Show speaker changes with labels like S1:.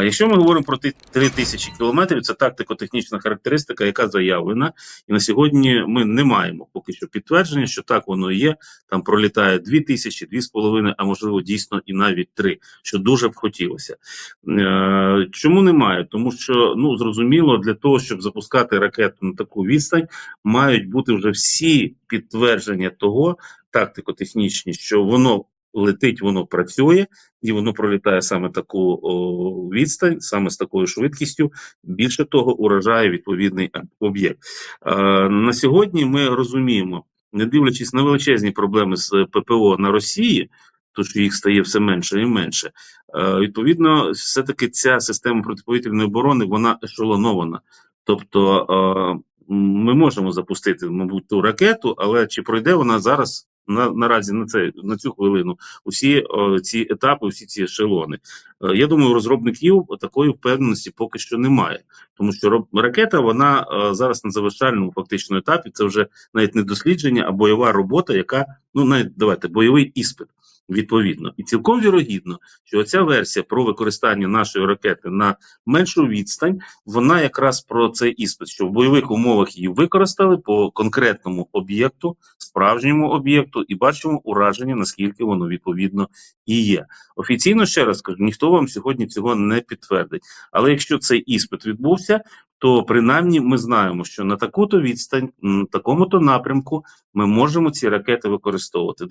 S1: А якщо ми говоримо про ті 3 тисячі кілометрів, це тактико-технічна характеристика, яка заявлена, і на сьогодні ми не маємо поки що підтвердження, що так воно є. Там пролітає 2 тисячі, 2,5, а можливо дійсно і навіть 3, що дуже б хотілося. Е, чому немає? Тому що ну зрозуміло, для того, щоб запускати ракету на таку відстань, мають бути вже всі підтвердження того, тактико-технічні, що воно летить, воно працює, і воно пролітає саме таку о, відстань, саме з такою швидкістю. Більше того, уражає відповідний об'єкт. На сьогодні ми розуміємо, не дивлячись на величезні проблеми з ППО на Росії, то що їх стає все менше і менше. Е, відповідно, все-таки ця система протиповітряної оборони вона ешелонована. Тобто е, ми можемо запустити, мабуть, ту ракету, але чи пройде вона зараз на наразі на це на цю хвилину усі о, ці етапи, усі ці ешелони? Е, я думаю, розробників такої впевненості поки що немає, тому що ракета вона е, зараз на завершальному фактично етапі. Це вже навіть не дослідження, а бойова робота, яка ну навіть давайте бойовий іспит. Відповідно, і цілком вірогідно, що ця версія про використання нашої ракети на меншу відстань, вона якраз про цей іспит, що в бойових умовах її використали по конкретному об'єкту, справжньому об'єкту, і бачимо ураження, наскільки воно відповідно і є. Офіційно ще раз кажу, ніхто вам сьогодні цього не підтвердить. Але якщо цей іспит відбувся, то принаймні ми знаємо, що на таку-то відстань, на такому-то напрямку ми можемо ці ракети використовувати.